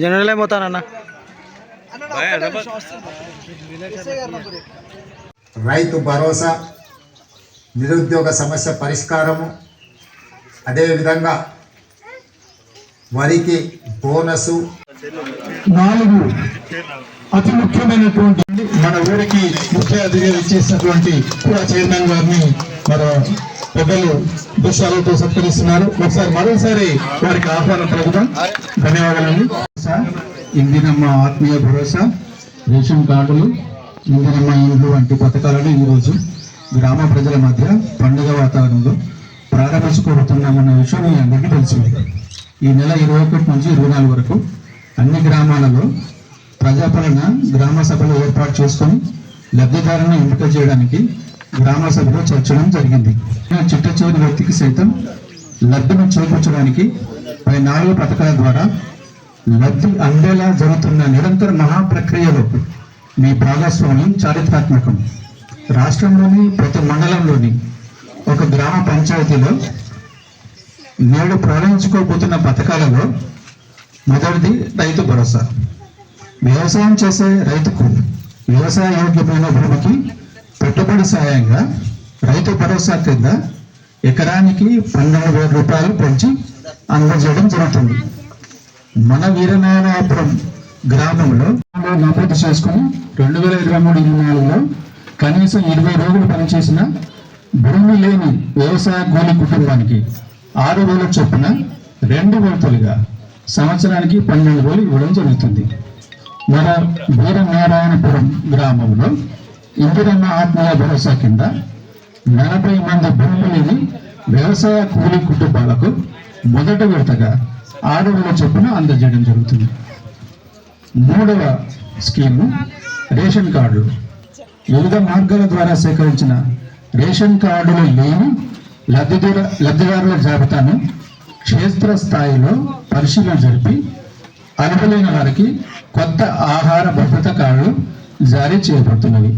General ఏమవుతానన్న Rythu Bharosa నిరుద్యోగ సమస్య పరిష్కారము అదేవిధంగా వరికి బోనసు. నాలుగు అతి ముఖ్యమైనటువంటి మన ఊరికి ముఖ్య అతిథిగా ఇచ్చేసినటువంటి కూడా చైర్మన్ గారిని మన పెద్దలు దుష్యాలతో సత్కరిస్తున్నారు. ఒకసారి మరోసారి వారికి ఆహ్వానం పలుకుదాం ధన్యవాదాలండి. ఇందినమ్మ ఆత్మీయ భరోసా రేషన్ కార్డులు ఇందినమ్మ ఇండ్లు వంటి పథకాలను ఈరోజు గ్రామ ప్రజల మధ్య పండుగ వాతావరణంలో ప్రారంభించుకోబోతున్నామన్న విషయం మీ అందరికీ తెలిసింది. ఈ నెల ఇరవై ఒకటి నుంచి ఇరవై నాలుగు వరకు అన్ని గ్రామాలలో ప్రజాపాలన గ్రామ సభలు ఏర్పాటు చేసుకొని లబ్ధిదారులను ఎంపిక చేయడానికి గ్రామ సభలో చర్చడం జరిగింది. చిట్ట చివరి వ్యక్తికి సైతం లబ్ధిని చేకూర్చడానికి పై నాలుగు పథకాల ద్వారా లబ్ధి అందేలా జరుగుతున్న నిరంతర మహాప్రక్రియలో మీ భాగస్వామ్యం చారిత్రాత్మకం. రాష్ట్రంలోని ప్రతి మండలంలోని ఒక గ్రామ పంచాయతీలో నేడు ప్రారంభించుకోబోతున్న పథకాలలో మొదటిది రైతు భరోసా. వ్యవసాయం చేసే రైతుకు వ్యవసాయ యోగ్యమైన భూమికి పెట్టుబడి సాయంగా రైతు భరోసా కింద ఎకరానికి పన్నెండు వేల రూపాయలు పెంచి అందజేయడం జరుగుతుంది. మన వీరనారాయణపురం గ్రామంలో నమోదు చేసుకుని రెండు వేల ఇరవై మూడు ఇరవై నాలుగులో కనీసం ఇరవై రోజులు పనిచేసిన భూమి లేని వ్యవసాయ కూలి కుటుంబానికి ఆరు వేల చొప్పున రెండు విడతలుగా సంవత్సరానికి పన్నెండు వేలు ఇవ్వడం జరుగుతుంది. మన వీరనారాయణపురం గ్రామంలో ఇందిరమ్మ ఆత్మీయ భరోసా కింద నలభై మంది భూమి లేని వ్యవసాయ కూలి కుటుంబాలకు మొదటి విడతగా ఆరు చొప్పున అందజేయడం జరుగుతుంది. మూడవ స్కీము రేషన్ కార్డులు వివిధ మార్గాల ద్వారా సేకరించిన రేషన్ కార్డులు లేని లబ్ధిదార లబ్ధిదారుల జాబితాను క్షేత్ర స్థాయిలో పరిశీలన జరిపి అర్హులైన వారికి కొత్త ఆహార భద్రత కార్డులు జారీ చేయబడుతున్నవి.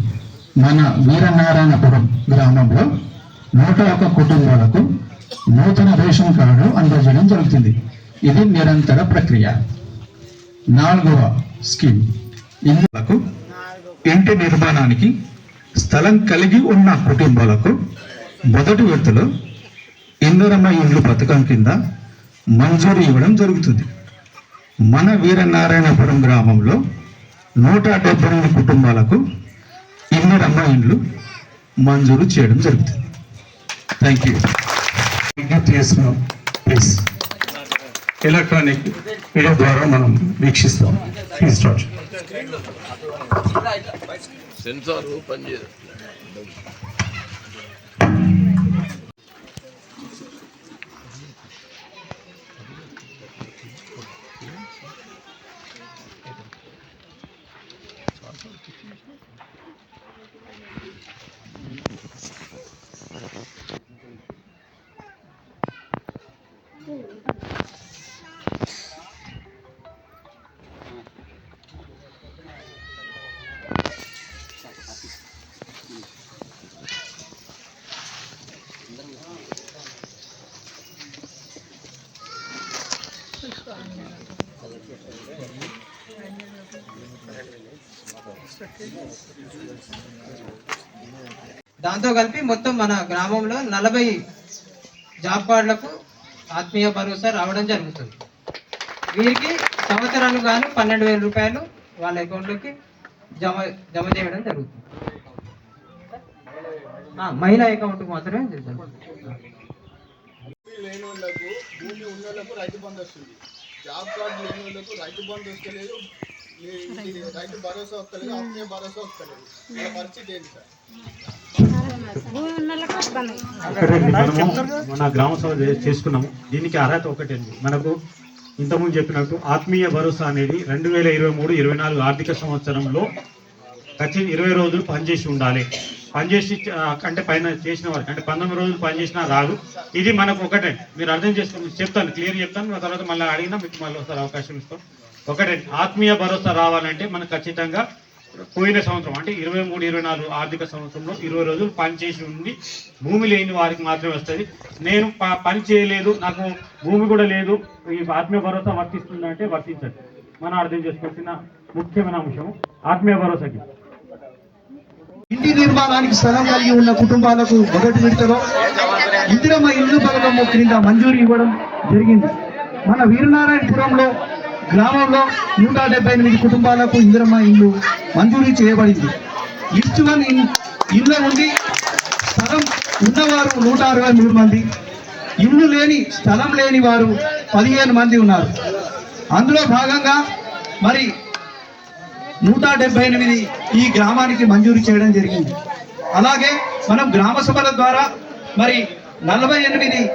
మన వీరనారాయణపురం గ్రామంలో నూట ఒక కుటుంబాలకు నూతన రేషన్ కార్డు అందజేయడం జరుగుతుంది. ఇది నిరంతర ప్రక్రియ. నాలుగవ స్కీమ్. ఇందులకు ఇంటి నిర్మాణానికి స్థలం కలిగి ఉన్న కుటుంబాలకు మొదటి విడతలో ఇందరమ్మ ఇండ్లు పథకం కింద మంజూరు ఇవ్వడం జరుగుతుంది. మన వీరనారాయణపురం గ్రామంలో నూట డెబ్బై ఎనిమిది కుటుంబాలకు ఇందరమ్మ ఇండ్లు మంజూరు చేయడం జరుగుతుంది. థ్యాంక్ యూ విజ్ఞప్తి ప్లీజ్ ఎలక్ట్రానిక్ మీడియా ద్వారా మనం వీక్షిస్తాం. ప్లీజ్ స్టార్ట్ సెన్సార్ పనిచేయదు దాంతో కలిపి మొత్తం మన గ్రామంలో నలభై జాబ్ కార్డులకు ఆత్మీయ భరోసా రావడం జరుగుతుంది. వీరికి సంవత్సరాలు గాను పన్నెండు వేల రూపాయలు వాళ్ళ అకౌంట్లోకి జమ జమ చేయడం జరుగుతుంది. మహిళా అకౌంట్ మాత్రమే జరుగుతుంది లేని వాళ్ళకు భూమి ఉన్న వాళ్ళకు రైతు బంధు వస్తుంది. జాబ్ కార్డు లేని వాళ్ళకు రైతు బంధు వస్తలేదు. రైతు భరోసా వస్తలేదు ఆత్మీయ భరోసా వస్తలేదు. వాళ్ళ పరిస్థితి ఏంటి సార్? మనము మన గ్రామ సభ చేసుకున్నాము. దీనికి అర్హత ఒకటే అండి మనకు ఇంతకుముందు చెప్పినట్టు ఆత్మీయ భరోసా అనేది రెండు వేల ఇరవై మూడు ఇరవై నాలుగు ఆర్థిక సంవత్సరంలో ఖచ్చితంగా ఇరవై రోజులు పనిచేసి ఉండాలి. పనిచేసి అంటే పైన చేసిన వారికి అంటే పంతొమ్మిది రోజులు పనిచేసినా రాదు. ఇది మనకు ఒకటే. మీరు అర్థం చేసుకోండి. చెప్తాను క్లియర్ చెప్తాను. ఆ తర్వాత మళ్ళీ అడిగినా మీకు మళ్ళీ ఒకసారి అవకాశం ఇస్తాం. ఒకటే ఆత్మీయ భరోసా రావాలంటే మనకు ఖచ్చితంగా పోయిన సంవత్సరం అంటే ఇరవై మూడు ఇరవై నాలుగు ఆర్థిక సంవత్సరంలో ఇరవై రోజులు పని చేసి ఉండి భూమి లేని వారికి మాత్రమే వస్తుంది. నేను ప- పని చేయలేదు నాకు భూమి కూడా లేదు ఈ ఆత్మీయ భరోసా వర్తిస్తుందంటే వర్తించదు. మనం అర్థం చేసుకోవాల్సిన ముఖ్యమైన అంశం ఆత్మీయ భరోసాకి. ఇంటి నిర్మాణానికి స్థలం కలిగి ఉన్న కుటుంబాలకు మొదటి విడతలో ఇందిరమ్మ ఇల్లు పథకం క్రింద మంజూరు ఇవ్వడం జరిగింది. మన వీరనారాయణపురంలో గ్రామంలో నూట డెబ్బై ఎనిమిది కుటుంబాలకు ఇందిరమ్మ ఇల్లు మంజూరు చేయబడింది. లిస్ట్ వన్ ఇన్- ఇళ్ళ నుండి స్థలం ఉన్నవారు నూట అరవై మూడు మంది. ఇల్లు లేని స్థలం లేని వారు పదిహేను మంది ఉన్నారు. అందులో భాగంగా మరి నూట డెబ్బై ఎనిమిది ఈ గ్రామానికి మంజూరు చేయడం జరిగింది. అలాగే మనం గ్రామ సభల ద్వారా మరి నలభై ఎనిమిది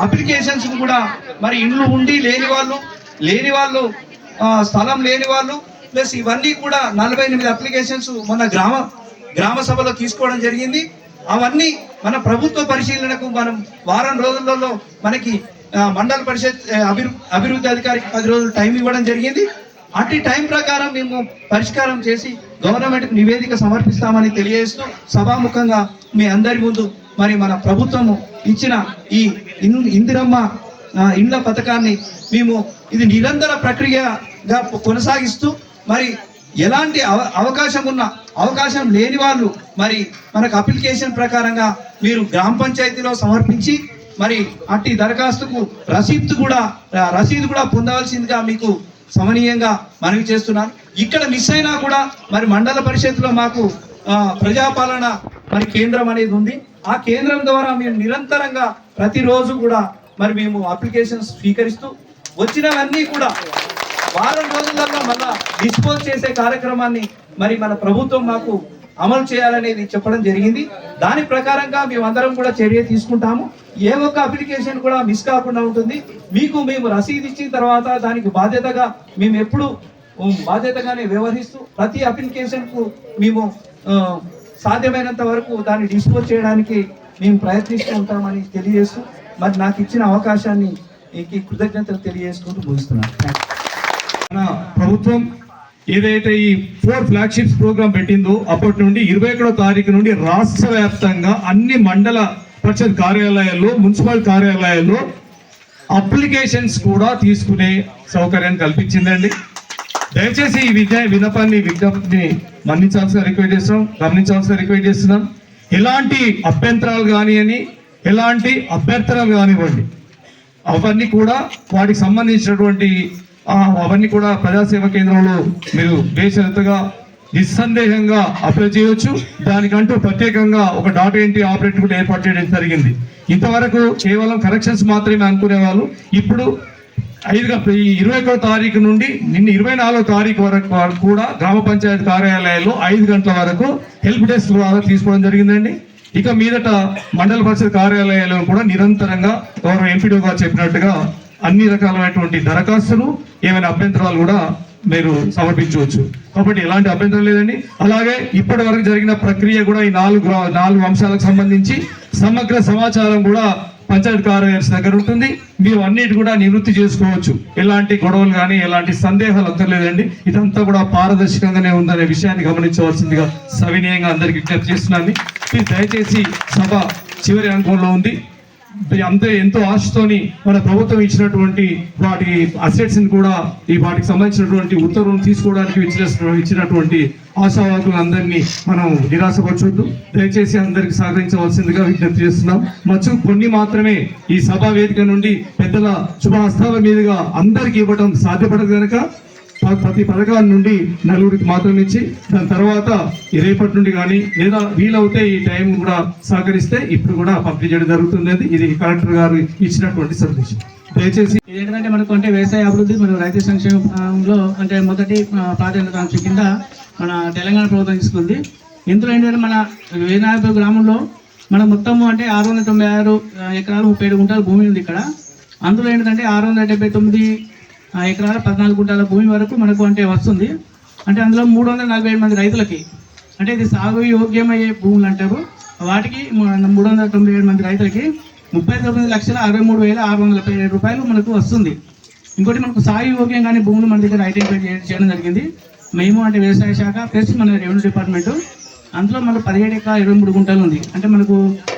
అప్లికేషన్స్ కూడా మరి ఇండ్లు ఉండి లేని వాళ్ళు లేని వాళ్ళు స్థలం లేని వాళ్ళు ప్లస్ ఇవన్నీ కూడా నలభై ఎనిమిది అప్లికేషన్స్ మన గ్రామ గ్రామ సభలో తీసుకోవడం జరిగింది. అవన్నీ మన ప్రభుత్వ పరిశీలనకు మనం వారం రోజులలో మనకి మండల పరిషత్ అభివృ అభివృద్ధి అధికారికి పది రోజులు టైం ఇవ్వడం జరిగింది. అట్టి టైం ప్రకారం మేము పరిష్కారం చేసి గవర్నమెంట్ నివేదిక సమర్పిస్తామని తెలియజేస్తూ సభాముఖంగా మీ అందరి ముందు మరి మన ప్రభుత్వము ఇచ్చిన ఈ ఇన్- ఇందిరమ్మ ఇండ్ల పథకాన్ని మేము ఇది నిరంతర ప్రక్రియగా కొనసాగిస్తూ మరి ఎలాంటి అవ- అవకాశం ఉన్న అవకాశం లేని వాళ్ళు మరి మనకు అప్లికేషన్ ప్రకారంగా మీరు గ్రామ పంచాయతీలో సమర్పించి మరి అట్టి దరఖాస్తుకు రసీదు కూడా రసీదు కూడా పొందవలసిందిగా మీకు సమనీయంగా మనవి చేస్తున్నాను. ఇక్కడ మిస్ అయినా కూడా మరి మండల పరిషత్లో మాకు ప్రజాపాలన మరి కేంద్రం అనేది ఉంది. ఆ కేంద్రం ద్వారా మేము నిరంతరంగా ప్రతిరోజు కూడా మరి మేము అప్లికేషన్స్ స్వీకరిస్తూ వచ్చినవన్నీ కూడా వారం రోజులలో మళ్ళా డిస్పోజ్ చేసే కార్యక్రమాన్ని మరి మన ప్రభుత్వం మాకు అమలు చేయాలనేది చెప్పడం జరిగింది. దాని ప్రకారంగా మేమందరం కూడా చర్య తీసుకుంటాము. ఏ ఒక్క అప్లికేషన్ కూడా మిస్ కాకుండా ఉంటుంది. మీకు మేము రసీదు ఇచ్చిన తర్వాత దానికి బాధ్యతగా మేము ఎప్పుడు బాధ్యతగానే వ్యవహరిస్తూ ప్రతి అప్లికేషన్కు మేము సాధ్యమైనంత వరకు దాన్ని డిస్పోజ్ చేయడానికి మేము ప్రయత్నిస్తూ ఉంటామని తెలియజేస్తూ మరి నాకు ఇచ్చిన అవకాశాన్ని ఈ కృతజ్ఞతలు తెలియజేసుకుంటూ ముగిస్తున్నాను. మన ప్రభుత్వం ఏదైతే ఈ ఫోర్ ఫ్లాగ్షిప్స్ ప్రోగ్రామ్ పెట్టిందో అప్పటి నుండి ఇరవై ఒకటో తారీఖు నుండి రాష్ట్ర వ్యాప్తంగా అన్ని మండల పరిషత్ కార్యాలయాల్లో మున్సిపల్ కార్యాలయాల్లో అప్లికేషన్స్ కూడా తీసుకునే సౌకర్యం కల్పించిందండి. దయచేసి ఈ విద్య వినపాన్ని విజ్ఞప్తిని మన్నించాల్సిన రిక్వెస్ట్ చేస్తున్నాం గమనించాల్సిన రిక్వెస్ట్ చేస్తున్నాం. ఎలాంటి అభ్యంతరాలు కానివ్వని ఎలాంటి అభ్యర్థనలు కానివ్వండి. అవన్నీ కూడా వాటికి సంబంధించినటువంటి అవన్నీ కూడా ప్రజాసేవ కేంద్రంలో మీరు దేశంతగా నిస్సందేహంగా అప్లై చేయొచ్చు. దానికంటూ ప్రత్యేకంగా ఒక డాటా ఎంట్రీ ఆపరేటర్ కూడా ఏర్పాటు చేయడం జరిగింది. ఇంతవరకు కేవలం కరెక్షన్స్ మాత్రమే అనుకునేవాళ్ళు ఇప్పుడు ఐదుగా ఈ ఇరవై ఒకటో తారీఖు నుండి నిన్న ఇరవై నాలుగో తారీఖు వరకు వరకు కూడా గ్రామ పంచాయతీ కార్యాలయాల్లో ఐదు గంటల వరకు హెల్ప్ డెస్క్ ద్వారా తీసుకోవడం జరిగిందండి. ఇక మీదట మండల పరిషత్ కార్యాలయాల్లో కూడా నిరంతరంగా గౌరవ ఎంపీడీ గారు చెప్పినట్టుగా అన్ని రకాలైనటువంటి దరఖాస్తులు ఏమైనా అభ్యంతరాలు కూడా మీరు సమర్పించవచ్చు. కాబట్టి ఎలాంటి అభ్యంతరం లేదండి. అలాగే ఇప్పటి వరకు జరిగిన ప్రక్రియ కూడా ఈ నాలుగు నాలుగు అంశాలకు సంబంధించి సమగ్ర సమాచారం కూడా పంచాయత్ కార్యదర్శి దగ్గర ఉంటుంది. మీరు అన్నిటి కూడా నివృత్తి చేసుకోవచ్చు. ఎలాంటి గొడవలు కానీ ఎలాంటి సందేహాలు అక్కర్లేదండి ఇదంతా కూడా పారదర్శకంగానే ఉందనే విషయాన్ని గమనించవలసిందిగా సవినయంగా అందరికి విజ్ఞప్తి చేస్తున్నాను. మీరు దయచేసి సభ చివరి అంకంలో ఉంది. అంతే ఎంతో ఆశతోని మన ప్రభుత్వం ఇచ్చినటువంటి వాటి అసెట్స్ కూడా ఈ వాటికి సంబంధించినటువంటి ఉత్తర్వులు తీసుకోవడానికి ఇచ్చినటువంటి ఆశావాకులు అందరినీ మనం నిరాశపరచొద్దు. దయచేసి అందరికి సహకరించవలసిందిగా విజ్ఞప్తి చేస్తున్నాం. మచ్చు కొన్ని మాత్రమే ఈ సభా వేదిక నుండి పెద్దల శుభహస్తాల మీదుగా అందరికి ఇవ్వడం సాధ్యపడదు కనుక ప్రతి పథకాల నుండి నలుగురికి మాత్రం ఇచ్చి దాని తర్వాత రేపటి నుండి కానీ లేదా వీలవుతే ఈ టైం కూడా సహకరిస్తే ఇప్పుడు కూడా పంపిణీ చేయడం జరుగుతుంది ఇది కలెక్టర్ గారు ఇచ్చినటువంటి సందేశం. దయచేసి ఏంటంటే మనకు అంటే వ్యవసాయ అభివృద్ధి మరియు రైతు సంక్షేమంలో అంటే మొదటి ప్రాధాన్యత అంశం కింద మన తెలంగాణ ప్రభుత్వం తీసుకుంది. ఇందులో ఏంటంటే మన వేనాయపు గ్రామంలో మన మొత్తము అంటే ఆరు వందల తొంభై ఆరు ఎకరాలు ముప్పై ఏడు గుంటలు భూమి ఉంది ఇక్కడ. అందులో ఏంటంటే ఆరు వందల డెబ్బై తొమ్మిది ఆ, ఎకరాల పద్నాలుగు గుంటల భూమి వరకు మనకు అంటే వస్తుంది. అంటే అందులో మూడు వందల నలభై ఏడు మంది రైతులకి అంటే ఇది సాగు యోగ్యమయ్యే భూములు అంటారు. వాటికి మూడు వందల తొంభై ఏడు మంది రైతులకి ముప్పై తొమ్మిది లక్షల అరవై మూడు వేల ఆరు వందల ఏడు రూపాయలు మనకు వస్తుంది. ఇంకోటి మనకు సాగు యోగ్యం కానీ భూములు మన దగ్గర ఐడెంటిఫై చేయడం జరిగింది. మేము అంటే వ్యవసాయ శాఖ ప్లస్ మన రెవెన్యూ డిపార్ట్మెంట్. అందులో మనకు పదిహేడు ఎకరా ఇరవై మూడు గుంటలు ఉంది. అంటే మనకు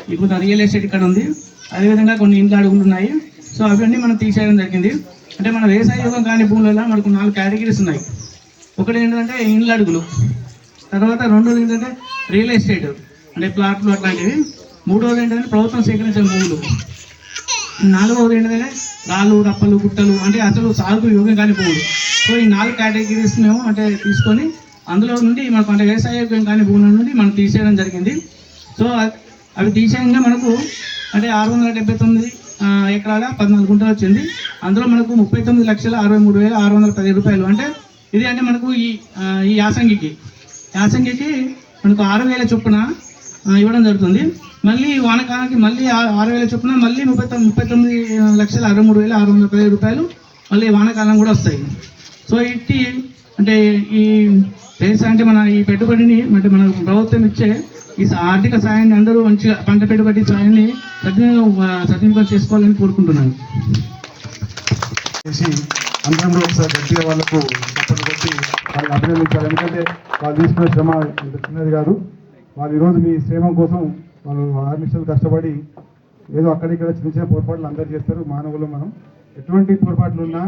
ఇప్పుడు రియల్ ఎస్టేట్ ఇక్కడ ఉంది. అదేవిధంగా కొన్ని ఇండ్లు అడుగులు ఉన్నాయి సో అవన్నీ మనం తీసేయడం జరిగింది. అంటే మన వ్యవసాయ యోగం కాని భూములలో మనకు నాలుగు కేటగిరీస్ ఉన్నాయి. ఒకటి ఏంటంటే ఇండ్ల అడుగులు తర్వాత రెండోది ఏంటంటే రియల్ ఎస్టేట్ అంటే ప్లాట్లు అట్లాంటివి. మూడోది ఏంటంటే ప్రభుత్వం సేకరించిన భూములు. నాలుగవది ఏంటంటే రాళ్ళు రప్పలు గుట్టలు అంటే అసలు సాగు యోగం కాని భూములు. సో ఈ నాలుగు కేటగిరీస్ మేము అంటే తీసుకొని అందులో నుండి మనకు అంటే వ్యవసాయ యోగం కాని భూముల నుండి మనం తీసేయడం జరిగింది. సో అవి తీసేయంగా మనకు అంటే ఆరు వందల డెబ్బై తొమ్మిది ఎకరాల పద్నాలుగు గుంటలు వచ్చింది. అందులో మనకు ముప్పై తొమ్మిది లక్షల అరవై మూడు వేల ఆరు వందల పది రూపాయలు. అంటే ఇది అంటే మనకు ఈ ఈ యాసంగికి. యాసంగికి మనకు ఆరు వేల చొప్పున ఇవ్వడం జరుగుతుంది. మళ్ళీ వానకాలానికి మళ్ళీ ఆరు వేల చొప్పున మళ్ళీ ముప్పై తొమ్మిది ముప్పై తొమ్మిది లక్షల అరవై మూడు వేల ఆరు వందల పదిహేడు రూపాయలు మళ్ళీ వానకాలం కూడా వస్తాయి. సో ఇట్టి అంటే ఈ వ్యవసాయం అంటే మన ఈ పెట్టుబడిని అంటే మన ప్రభుత్వం ఇచ్చే ఈ ఆర్థిక సాయాన్ని అందరూ మంచిగా పంట పెట్టుబడి సాయాన్ని సద్వినియోగం సద్వినియోగం చేసుకోవాలని కోరుకుంటున్నాను. చేసి అందరం కూడా ఒకసారి గట్టిగా వాళ్ళకు చప్పట్లు కొట్టి వాళ్ళని అభినందించాలి. ఎందుకంటే వాళ్ళు తీసుకునే శ్రమ చిన్నది కాదు. వాళ్ళు ఈరోజు మీ శ్రమం కోసం వాళ్ళు ఆర్మిషన్లు కష్టపడి ఏదో అక్కడిక్కడ చిన్న చిన్న పొరపాట్లు అందరు చేస్తారు. మానవులు మనం. ఎటువంటి పొరపాట్లు ఉన్నా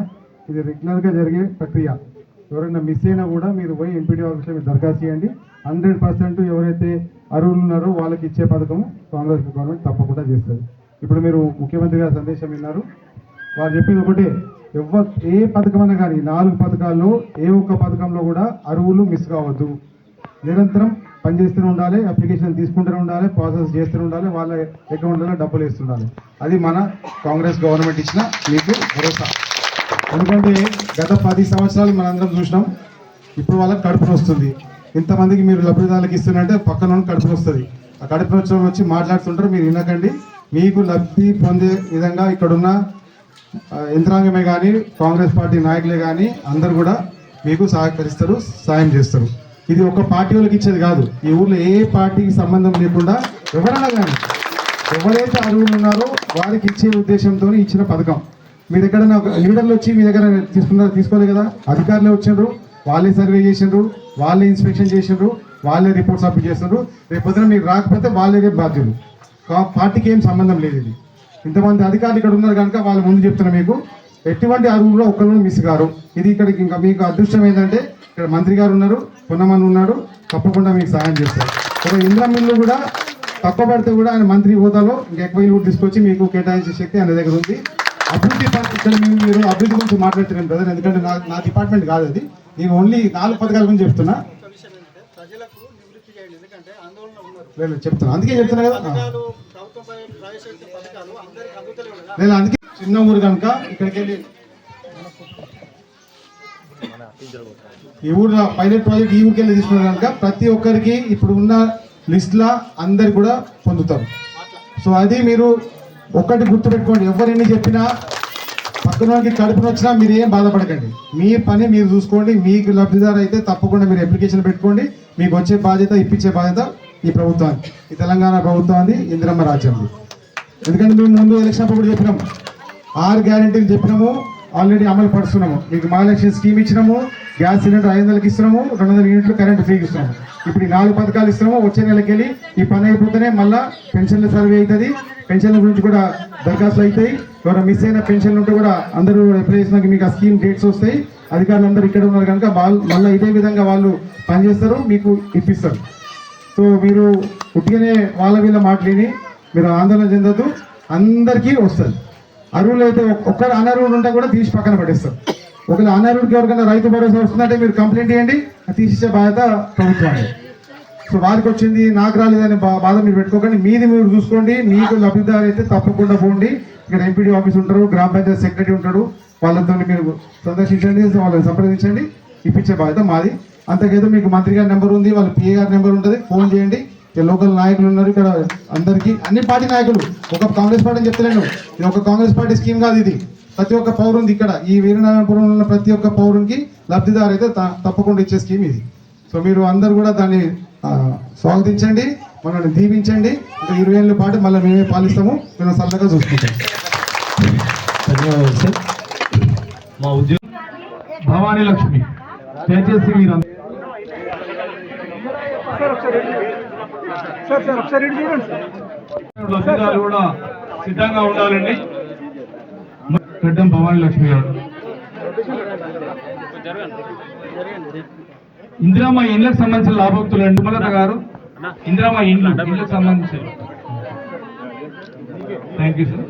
ఇది రెగ్యులర్గా జరిగే ప్రక్రియ. ఎవరైనా మిస్ అయినా కూడా మీరు పోయి ఎంపీడీ ఆఫీస్లో మీరు దరఖాస్తు చేయండి. హండ్రెడ్ పర్సెంట్ ఎవరైతే అర్హులు ఉన్నారో వాళ్ళకి ఇచ్చే పథకం కాంగ్రెస్ గవర్నమెంట్ తప్పకుండా చేస్తుంది. ఇప్పుడు మీరు ముఖ్యమంత్రి గారి సందేశం విన్నారు. వారు చెప్పేది ఒకటే ఎవ ఏ పథకం అయినా కానీ నాలుగు పథకాల్లో ఏ ఒక్క పథకంలో కూడా అరువులు మిస్ కావద్దు. నిరంతరం పనిచేస్తూనే ఉండాలి అప్లికేషన్ తీసుకుంటూనే ఉండాలి ప్రాసెస్ చేస్తూనే ఉండాలి వాళ్ళ అకౌంట్లలో డబ్బులు వేస్తుండాలి. అది మన కాంగ్రెస్ గవర్నమెంట్ ఇచ్చిన మీకు భరోసా. ఎందుకంటే గత పది సంవత్సరాలు మనందరం చూసినాం. ఇప్పుడు వాళ్ళకి కడుపున వస్తుంది ఇంతమందికి మీరు లబ్ధిదారులకు ఇస్తున్నట్టే పక్కన వాళ్ళకి వస్తుంది ఆ కడుపు వచ్చిన వచ్చి మాట్లాడుతుంటారు మీరు వినకండి. మీకు లబ్ధి పొందే విధంగా ఇక్కడున్న యంత్రాంగమే కానీ కాంగ్రెస్ పార్టీ నాయకులే కానీ అందరు కూడా మీకు సహకరిస్తారు సాయం చేస్తారు. ఇది ఒక పార్టీ వాళ్ళకి ఇచ్చేది కాదు. ఈ ఊర్లో ఏ పార్టీకి సంబంధం లేకుండా ఎవరైనా కానీ ఎవరైతే అర్హులు ఉన్నారో వారికి ఇచ్చే ఉద్దేశంతో ఇచ్చిన పథకం. మీ దగ్గర లీడర్లు వచ్చి మీ దగ్గర తీసుకున్నారు తీసుకోలేదు కదా? అధికారులే వచ్చిండ్రు వాళ్ళే సర్వే చేసిండ్రు వాళ్ళే ఇన్స్పెక్షన్ చేసిండ్రు వాళ్ళే రిపోర్ట్ సబ్మిట్ చేసిండ్రు. రేపు పొద్దున మీరు రాకపోతే వాళ్ళే రేపు బాధ్యులు. కా- పార్టీకి ఏం సంబంధం లేదు ఇది. ఇంతమంది అధికారులు ఇక్కడ ఉన్నారు కనుక వాళ్ళు ముందు చెప్తున్నా మీకు. ఎటువంటి అరువులో ఒక్కరు మిస్ గారు ఇది ఇక్కడికి ఇంకా మీకు అదృష్టం ఏంటంటే ఇక్కడ మంత్రి గారు ఉన్నారు పొన్నమని ఉన్నాడు తప్పకుండా మీకు సహాయం చేస్తారు. ఇక్కడ ఇంద్రమిల్లు కూడా తక్కువ పడితే కూడా ఆయన మంత్రి హోదాలో ఇంకా ఎక్కువ ఇల్లు తీసుకొచ్చి మీకు కేటాయించే శక్తి ఆయన దగ్గర ఉంది. అభివృద్ధి ఇక్కడ మీరు మీరు అభివృద్ధి గురించి మాట్లాడుతున్నాను బ్రదర్ ఎందుకంటే నా నా డిపార్ట్మెంట్ కాదు అది. నేను ఓన్లీ నాలుగు పథకాల గురించి చెప్తున్నా. లేదు, చెప్తున్నా. అందుకే చెప్తున్నా కదా. లేదు నేను అందుకే చిన్న ఊరు కనుక ఇక్కడికి వెళ్ళి ఈ ఊరు పైలట్ ప్రాజెక్ట్ ఈ ఊరికి వెళ్ళి తీసుకున్నారు కనుక ప్రతి ఒక్కరికి ఇప్పుడు ఉన్న లిస్ట్లో అందరు కూడా పొందుతారు. సో అది మీరు ఒక్కటి గుర్తుపెట్టుకోండి ఎవరిని చెప్పినా పక్కన వాళ్ళకి కడుపున వచ్చినా మీరు ఏం బాధపడకండి. మీ పని మీరు చూసుకోండి మీకు లబ్ధిదారు అయితే తప్పకుండా మీరు అప్లికేషన్ పెట్టుకోండి. మీకు వచ్చే బాధ్యత ఇప్పించే బాధ్యత ఈ ప్రభుత్వానికి. ఈ తెలంగాణ ప్రభుత్వాన్ని ఇందిరమ్మ రాజ్యంది. ఎందుకంటే మేము ముందు ఎలక్షన్ అప్పుడు చెప్పినాము. ఆరు గ్యారెంటీలు చెప్పినాము ఆల్రెడీ అమలు పరుస్తున్నాము. మీకు మహాలక్ష్మి స్కీమ్ ఇచ్చినాము గ్యాస్ సిలిండర్ ఐదు వందలకి ఇస్తున్నాము రెండు వందల యూనిట్లు కరెంట్ ఫ్రీకి ఇస్తున్నాము. ఇప్పుడు ఈ నాలుగు పథకాలు ఇస్తున్నాము వచ్చే నెలకి వెళ్ళి ఈ పని అయిపోతేనే మళ్ళీ పెన్షన్ల సర్వే అవుతుంది. పెన్షన్ల గురించి కూడా దరఖాస్తులు అవుతాయి. ఎవరైనా మిస్ అయిన పెన్షన్లు ఉంటే కూడా అందరూ అప్లై చేసినాక మీకు ఆ స్కీమ్ డేట్స్ వస్తాయి. అధికారులు అందరూ ఇక్కడ ఉన్నారు కనుక వాళ్ళు మళ్ళీ ఇదే విధంగా వాళ్ళు పనిచేస్తారు మీకు ఇప్పిస్తారు. సో మీరు ఉట్టిగానే వాళ్ళ వీళ్ళ మాట్లాడి మీరు ఆందోళన చెందొద్దు. అందరికీ వస్తుంది. అరువులు అయితే ఒక్కరు అనర్హుడు ఉంటే కూడా తీసి పక్కన పడేస్తారు ఒకవేళ అనర్హుడికి ఎవరికైనా రైతు భరోసా వస్తుందంటే మీరు కంప్లైంట్ చేయండి తీసిచ్చే బాధ్యత ప్రభుత్వానికి సో వారికి వచ్చింది నాకు రాలేదని బా- బాధ మీరు పెట్టుకోకండి. మీది మీరు చూసుకోండి మీకు లబ్ధిదారు అయితే తప్పకుండా పోండి. ఇక్కడ ఎంపీడీ ఆఫీస్ ఉంటారు గ్రామ పంచాయతీ సెక్రటరీ ఉంటాడు. వాళ్ళతో మీరు సందర్శించండి వాళ్ళని సంప్రదించండి. ఇప్పించే బాధ్యత మాది. అంతకేదో మీకు మంత్రి గారి నెంబర్ ఉంది వాళ్ళ పిఏ గారి నెంబర్ ఉంటుంది. ఫోన్ చేయండి. లోకల్ నాయకులు ఉన్నారు ఇక్కడ అందరికీ అన్ని పార్టీ నాయకులు. ఒక కాంగ్రెస్ పార్టీ చెప్తలేను. ఇది ఒక కాంగ్రెస్ పార్టీ స్కీమ్ కాదు ఇది. ప్రతి ఒక్క పౌరుంది ఇక్కడ. ఈ వీరనారాయణపురంలో ఉన్న ప్రతి ఒక్క పౌరునికి లబ్ధిదారు అయితే త- తప్పకుండా ఇచ్చే స్కీమ్ ఇది. సో మీరు అందరు కూడా దాన్ని స్వాగతించండి మనల్ని దీవించండి. ఇంకా ఇరవై ఏళ్ళ పాటు మళ్ళీ మేమే పాలిస్తాము. మేము సరదాగా చూసుకుంటాం. ధన్యవాదాలు సార్. మా ఉద్యోగం భవానీ లక్ష్మి దయచేసి మీరు కూడా సిద్ధంగా ఉండాలండి. గడ్డం భవానీ లక్ష్మి గారు. ఇందిరామ ఇండ్లకు సంబంధించిన లాభోక్తులు అండి సుమలత గారు? ఇందిరామ ఇండ్లు ఇండ్లకు సంబంధించి థ్యాంక్ యూ సార్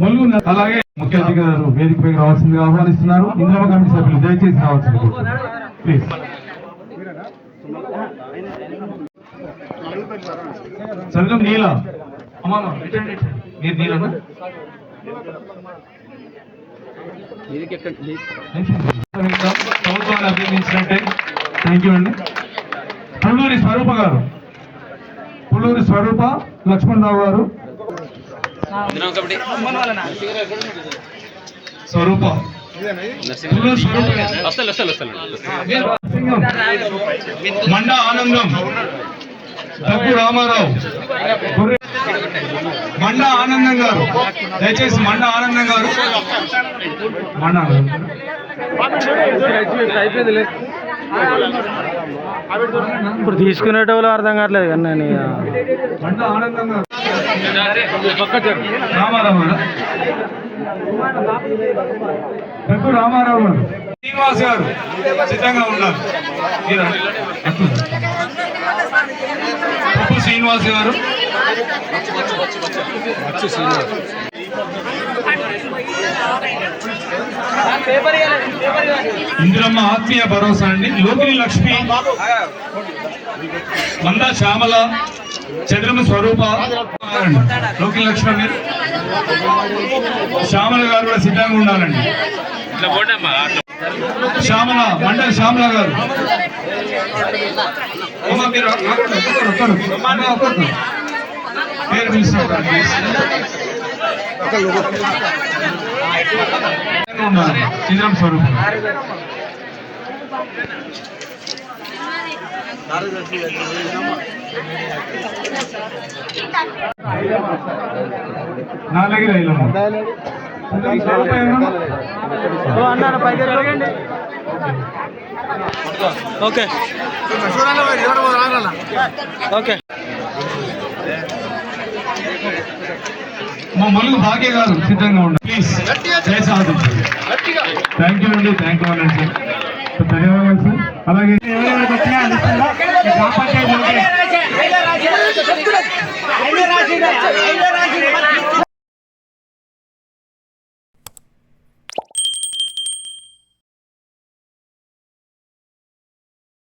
ములుగు అలాగే ముఖ్య అతిథి గారు వేదికపైకి రావాల్సిందిగా ఆహ్వానిస్తున్నారు. ఇందిరామ కమిటీ సభ్యులు దయచేసి రావాల్సింది ప్లీజ్ సంఘం నీల. అమ్మా. మీరు నీలనా? ప్రభుత్వాన్ని అభినందించినట్టే. థ్యాంక్ యూ అండి. పుల్లూరి స్వరూప గారు. పుల్లూరి స్వరూప లక్ష్మణరావు గారు. స్వరూప. మండ ఆనందం. దగ్గు రామారావు. మండ ఆనందం గారు. దయచేసి మండ ఆనందం గారు. మండ ఆనందం. ఇప్పుడు తీసుకునేటోళ్ళు అర్థం కావట్లేదు కానీ నేను ఆనందంగా రామారావు గారు. దగ్గు రామారావు గారు. శ్రీనివాస్ గారు సిద్ధంగా ఉన్నారు. మీరు శ్రీనివాస్ గారు. ఇందిరమ్మ ఆత్మీయ భరోసా అండి. లోకిని లక్ష్మి మంద శ్యామల చంద్రమ స్వరూప. లోకిని లక్ష్మి మీరు శ్యామల గారు కూడా సిద్ధంగా ఉండాలండి. శ్యామల మండలి శ్యామల గారు. అమ్మ మీరు పేరు పిలుస్తున్నారు నాలుగు రైలమ్మ ఓకే. ఓకే మా మలుగు భాగ్య గారు సిద్ధంగా ఉండండి. ప్లీజ్ జయ సాధించండి థ్యాంక్ యూ అండి థ్యాంక్ యూ అండి. సార్ ధన్యవాదాలు సార్ అలాగే ఎవరెవరికి వచ్చినా అందుతుందా గ్రామ పంచాయతీ